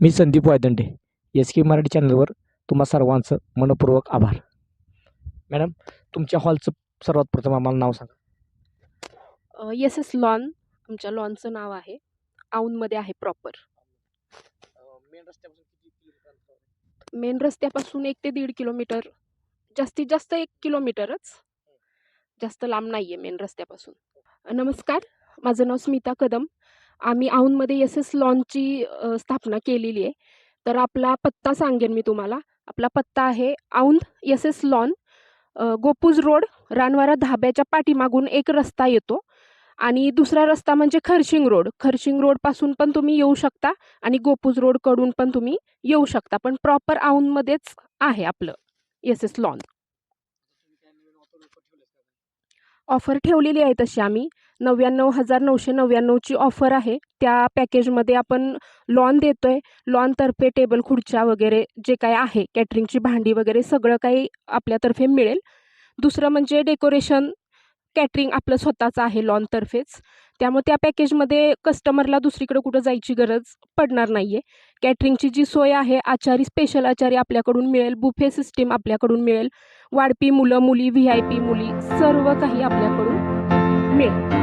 मी Sandeep Waydande S K Marathi चॅनलवर तुम्हा सर्वांचं मनपूर्वक आभार. मॅडम तुमच्या हॉलचं सर्वात प्रथम आम्हाला नाव सांगा. येस एस लॉन आमच्या लॉनचं नाव आहे. औंधमध्ये आहे प्रॉपर. मेन रस्त्यापासून किती किलोमीटर मेन रस्त्यापासून एक ते दीड किलोमीटर जास्तीत जास्त एक किलोमीटरच. जास्त लांब नाही आहे मेन रस्त्यापासून. नमस्कार. माझं नाव स्मिता कदम. आम्ही औंधमध्ये एस एस लॉनची स्थापना केलेली आहे. तर आपला पत्ता सांगेन मी तुम्हाला. आपला पत्ता आहे Aundh S S lawn Gopuj road Ranwara धाब्याच्या पाठीमागून एक रस्ता येतो. आणि दुसरा रस्ता म्हणजे खरशिंग रोड. खरशिंग रोडपासून पण तुम्ही येऊ शकता आणि गोपूज रोडकडून पण तुम्ही येऊ शकता. पण प्रॉपर औंधमध्येच आहे आपलं एस एस लॉन ऑफर ठेवलेली आहे तशी आम्ही. नव्याण्णव हजार नऊशे नव्याण्णवची ऑफर आहे. त्या पॅकेजमध्ये आपण लॉन देतो आहे लॉनतर्फे टेबल खुर्च्या वगैरे जे काय आहे कॅटरिंगची भांडी वगैरे सगळं काही आपल्यातर्फे मिळेल. दुसरं म्हणजे डेकोरेशन कॅटरिंग आपलं स्वतःचं आहे लॉनतर्फेच त्यामुळे त्या पॅकेजमध्ये कस्टमरला दुसरीकडे कुठं जायची गरज पडणार नाही आहे कॅटरिंगची जी सोय आहे आचारी स्पेशल आचारी आपल्याकडून मिळेल. बुफे सिस्टीम आपल्याकडून मिळेल. वाढपी मुलं मुली व्ही आय पी मुली सर्व काही आपल्याकडून मिळेल.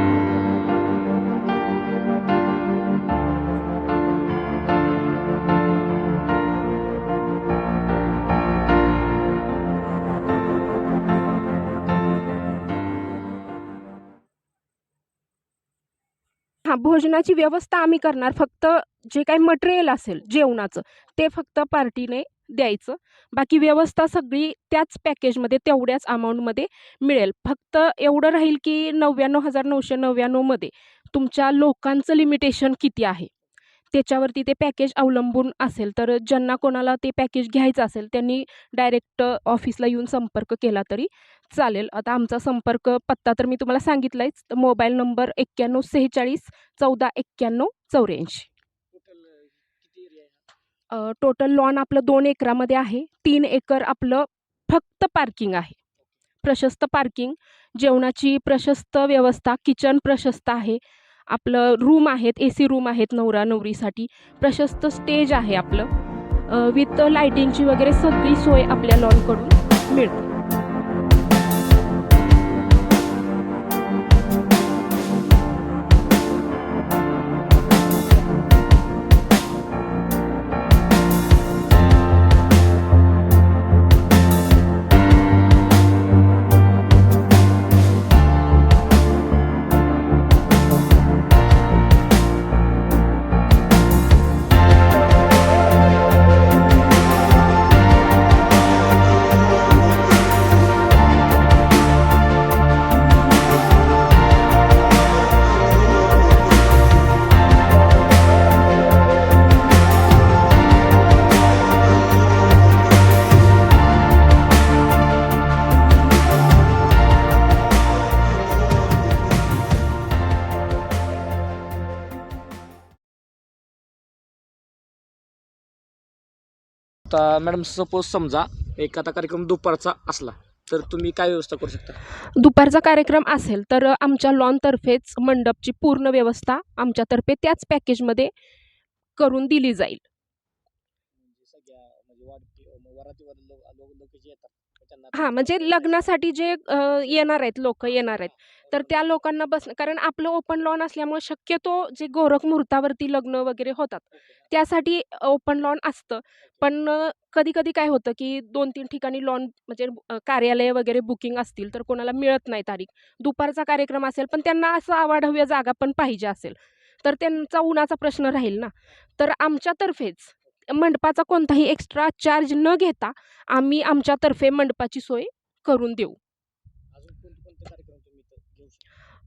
हां भोजनाची व्यवस्था आम्ही करणार. फक्त जे काही मटेरियल असेल जेवणाचं ते फक्त पार्टीने द्यायचं. बाकी व्यवस्था सगळी त्याच पॅकेजमध्ये तेवढ्याच अमाऊंटमध्ये मिळेल. फक्त एवढं राहील की नव्याण्णव हजार नऊशे नव्याण्णवमध्ये तुमच्या लोकांचं लिमिटेशन किती आहे? त्याच्यावरती ते पॅकेज अवलंबून असेल. तर ज्यांना कोणाला ते पॅकेज घ्यायचं असेल त्यांनी डायरेक्ट ऑफिसला येऊन संपर्क केला तरी चालेल. आता आमचा संपर्क पत्ता तर मी तुम्हाला सांगितलाच मोबाईल नंबर एक्क्याण्णव सेहेचाळीस चौदा एक्क्याण्णव चौऱ्याऐंशी. टोटल लॉन आपलं दोन एकरामध्ये आहे. तीन एकर आपलं फक्त पार्किंग आहे. प्रशस्त पार्किंग जेवणाची प्रशस्त व्यवस्था किचन प्रशस्त आहे. आपलं रूम आहेत ए सी रूम आहेत नवरा नवरीसाठी. प्रशस्त स्टेज आहे आपलं. विथ लायटिंगची वगैरे सगळी सोय आपल्या लॉनकडून मिळते. आता मॅडम सपोज समजा एखादा कार्यक्रम दुपारचा असला तर तुम्ही काय व्यवस्था करू शकता? दुपारचा कार्यक्रम असेल तर आमच्या लॉनतर्फेच मंडपची पूर्ण व्यवस्था आमच्यातर्फे त्याच पॅकेजमध्ये करून दिली जाईल. हां म्हणजे लग्नासाठी जे अ, येणार आहेत लोक येणार आहेत तर त्या लोकांना बस कारण आपलं ओपन लॉन असल्यामुळे शक्यतो जे गोरख मुहूर्तावरती लग्न वगैरे होतात त्यासाठी ओपन लॉन असतं. पण कधी कधी काय होतं की दोन तीन ठिकाणी लॉन म्हणजे अ, कार्यालय वगैरे बुकिंग असतील तर कोणाला मिळत नाही तारीख. दुपारचा कार्यक्रम असेल पण त्यांना असं आवाढव्य जागा पण पाहिजे असेल तर त्यांचा उन्हाचा प्रश्न राहील ना. तर आमच्यातर्फेच मंडपाचा कोणताही एक्स्ट्रा चार्ज न घेता आम्ही आमच्यातर्फे मंडपाची सोय करून देऊ.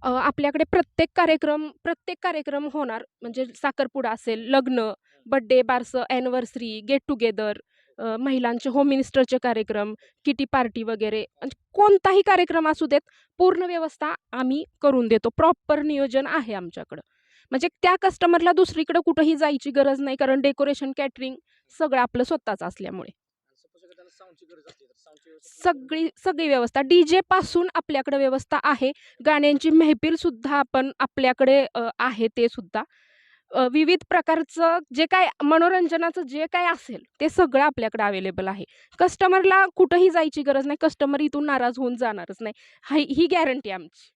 आपल्याकडे प्रत्येक कार्यक्रम प्रत्येक कार्यक्रम होणार. म्हणजे साखरपुडा असेल लग्न बड्डे बारसं ॲनिव्हर्सरी गेट टुगेदर महिलांचे होम मिनिस्टरचे कार्यक्रम किटी पार्टी वगैरे. म्हणजे कोणताही कार्यक्रम असू देत पूर्ण व्यवस्था आम्ही करून देतो. प्रॉपर नियोजन आहे आमच्याकडं. म्हणजे त्या कस्टमरला दुसरीकडे कुठंही जायची गरज नाही कारण डेकोरेशन कॅटरिंग सगळं आपलं स्वतःच असल्यामुळे. सगळी सगळी व्यवस्था. डी जे पासून आपल्याकडे व्यवस्था आहे. गाण्यांची मेहफिल सुद्धा आपण आपल्याकडे आहे ते सुद्धा. विविध प्रकारचं जे काय मनोरंजनाचं जे काय असेल ते सगळं आपल्याकडे अवेलेबल आहे. कस्टमरला कुठंही जायची गरज नाही. कस्टमर इथून नाराज होऊन जाणारच नाही. हाय ही गॅरंटी आमची.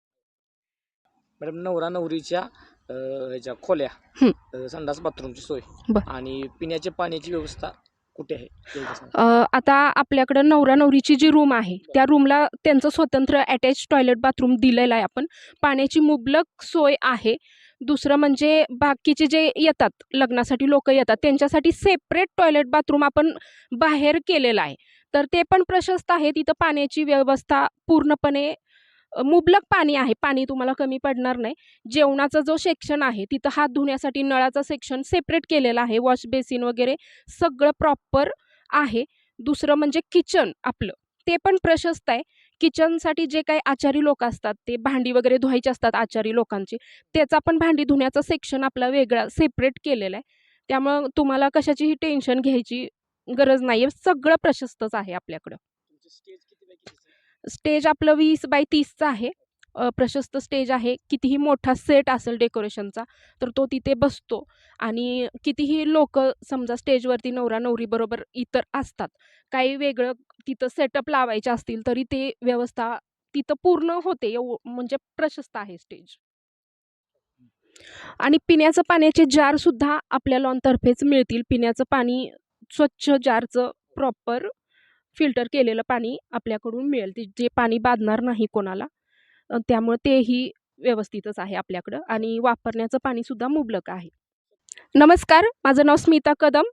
मॅडम नवरा नवरीच्या ह्याच्या खोल्या संडास बाथरूमची सोय. आणि पिण्याच्या पाण्याची व्यवस्था कुठे आहे? आता आपल्याकडं नवरा नवरीची जी रूम आहे त्या रूमला त्यांचं स्वतंत्र अटॅच टॉयलेट बाथरूम दिलेलं आहे आपण. पाण्याची मुबलक सोय आहे. दुसरं म्हणजे बाकीचे जे येतात लग्नासाठी लोक येतात त्यांच्यासाठी सेपरेट टॉयलेट बाथरूम आपण बाहेर केलेलं आहे. तर ते पण प्रशस्त आहे तिथं पाण्याची व्यवस्था पूर्णपणे मुबलक पाणी आहे. पाणी तुम्हाला कमी पडणार नाही. जेवणाचा जो सेक्शन आहे तिथं हात धुण्यासाठी नळाचा सेक्शन सेपरेट केलेला आहे. वॉश बेसिन वगैरे सगळं प्रॉपर आहे. दुसरं म्हणजे किचन आपलं. ते पण प्रशस्त आहे. किचनसाठी जे काही आचारी लोक असतात ते भांडी वगैरे धुवायचे असतात आचारी लोकांची. त्याचा पण भांडी धुण्याचा सेक्शन आपला वेगळा सेपरेट केलेला आहे. त्यामुळं तुम्हाला कशाचीही टेन्शन घ्यायची गरज नाही आहे सगळं प्रशस्तच आहे आपल्याकडं. स्टेज आपलं वीस बाय तीसचं आहे. प्रशस्त स्टेज आहे. कितीही मोठा सेट असेल डेकोरेशनचा तर तो तिथे बसतो. आणि कितीही लोक समजा स्टेजवरती नवरा नवरीबरोबर इतर असतात काही वेगळं तिथं सेटअप लावायचे असतील तरी ते व्यवस्था तिथं पूर्ण होते. एव म्हणजे प्रशस्त आहे स्टेज. आणि पिण्याचं पाण्याचे जारसुद्धा आपल्या लॉनतर्फेच मिळतील. पिण्याचं पाणी स्वच्छ जारचं प्रॉपर फिल्टर केलेलं पाणी आपल्याकडून मिळेल. ते जे पाणी बाधणार नाही कोणाला त्यामुळे तेही व्यवस्थितच आहे आपल्याकडं आणि वापरण्याचं पाणीसुद्धा मुबलक आहे. नमस्कार माझं नाव स्मिता कदम.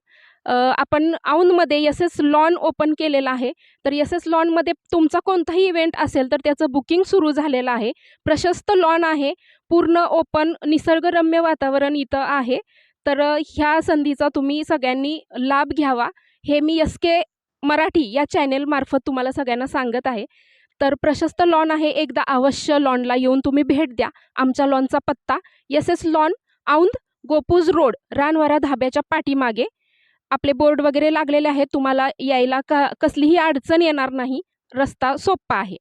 आपण औंधमध्ये एस एस लॉन ओपन केलेलं आहे. तर एस एस लॉनमध्ये तुमचा कोणताही इव्हेंट असेल तर त्याचं बुकिंग सुरू झालेलं आहे. प्रशस्त लॉन आहे. पूर्ण ओपन निसर्गरम्य वातावरण इथं आहे. तर ह्या संधीचा तुम्ही सगळ्यांनी लाभ घ्यावा. हे मी एस के मराठी या चॅनेलमार्फत तुम्हाला सगळ्यांना सांगत आहे. तर प्रशस्त लॉन आहे. एकदा अवश्य लॉनला येऊन तुम्ही भेट द्या. आमच्या लॉनचा पत्ता S S lawn Aundh Gopuj road Ranwara धाब्याच्या पाठीमागे. आपले बोर्ड वगैरे लागलेले आहेत. तुम्हाला यायला का कसलीही अडचण येणार नाही. रस्ता सोप्पा आहे.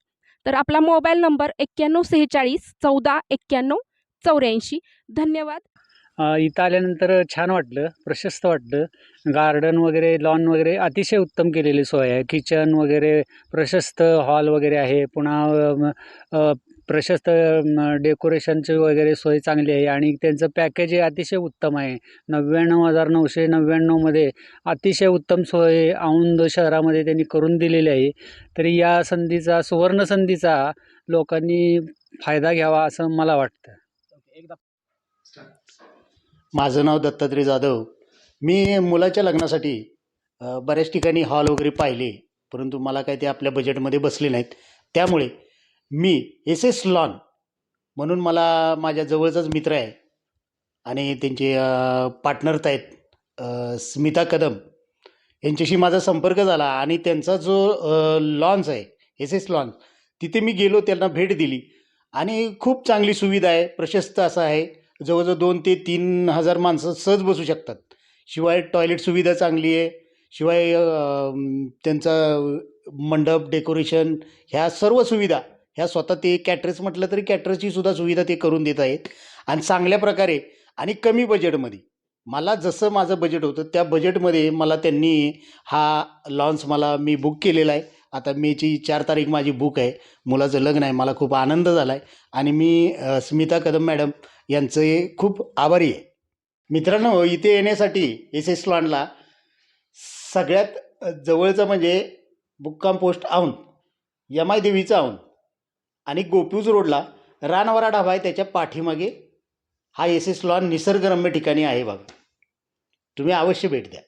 तर आपला मोबाईल नंबर एक्क्याण्णव सेहेचाळीस चौदा एक्क्याण्णव चौऱ्याऐंशी. धन्यवाद. इथं आल्यानंतर छान वाटलं प्रशस्त वाटलं. गार्डन वगैरे लॉन वगैरे अतिशय उत्तम केलेली सोय आहे. किचन वगैरे प्रशस्त हॉल वगैरे आहे. पुन्हा प्रशस्त डेकोरेशनची वगैरे सोय चांगली आहे आणि त्यांचं पॅकेज हे अतिशय उत्तम आहे. नव्याण्णव हजार नऊशे नव्याण्णवमध्ये अतिशय उत्तम सोय औंध शहरामध्ये त्यांनी करून दिलेली आहे. तरी या संधीचा सुवर्ण संधीचा लोकांनी फायदा घ्यावा असं मला वाटतं. एकदा माझं नाव दत्तात्रय जाधव. मी मुलाच्या लग्नासाठी बऱ्याच ठिकाणी हॉल वगैरे पाहिले परंतु मला काय ते आपल्या बजेटमध्ये बसले नाहीत. त्यामुळे मी एस एस लॉन म्हणून मला माझ्या जवळचाच मित्र आहे आणि त्यांचे पार्टनर आहेत स्मिता कदम. यांच्याशी माझा संपर्क झाला आणि त्यांचा जो लॉन्स आहे एस एस लॉन तिथे मी गेलो त्यांना भेट दिली. आणि खूप चांगली सुविधा आहे प्रशस्त असं आहे. जवळजवळ दोन ते तीन हजार माणसं सहज बसू शकतात. शिवाय टॉयलेट सुविधा चांगली आहे. शिवाय त्यांचा मंडप डेकोरेशन ह्या सर्व सुविधा ह्या स्वतः ते कॅटरर्स म्हटलं तरी कॅटरर्सची सुद्धा सुविधा ते करून देत आहेत. आणि चांगल्या प्रकारे आणि कमी बजेटमध्ये मला जसं माझं बजेट होतं त्या बजेटमध्ये मला त्यांनी हा लॉन्च मला मी बुक केलेला आहे. आता मेची चार तारीख माझी बुक आहे. मुलाचं लग्न आहे. मला खूप आनंद झाला आहे आणि मी स्मिता कदम मॅडम यांचे खूप आभारी आहे. मित्रांनो इथे येण्यासाठी एस एस लॉनला सगळ्यात जवळचं म्हणजे बुक्काम पोस्ट औंध यमाय देवीचं औंध आणि गोपूज रोडला रानवरा ढाबा आहे त्याच्या पाठीमागे. हा एस एस लॉन निसर्गरम्य ठिकाणी आहे बघा. तुम्ही अवश्य भेट द्या.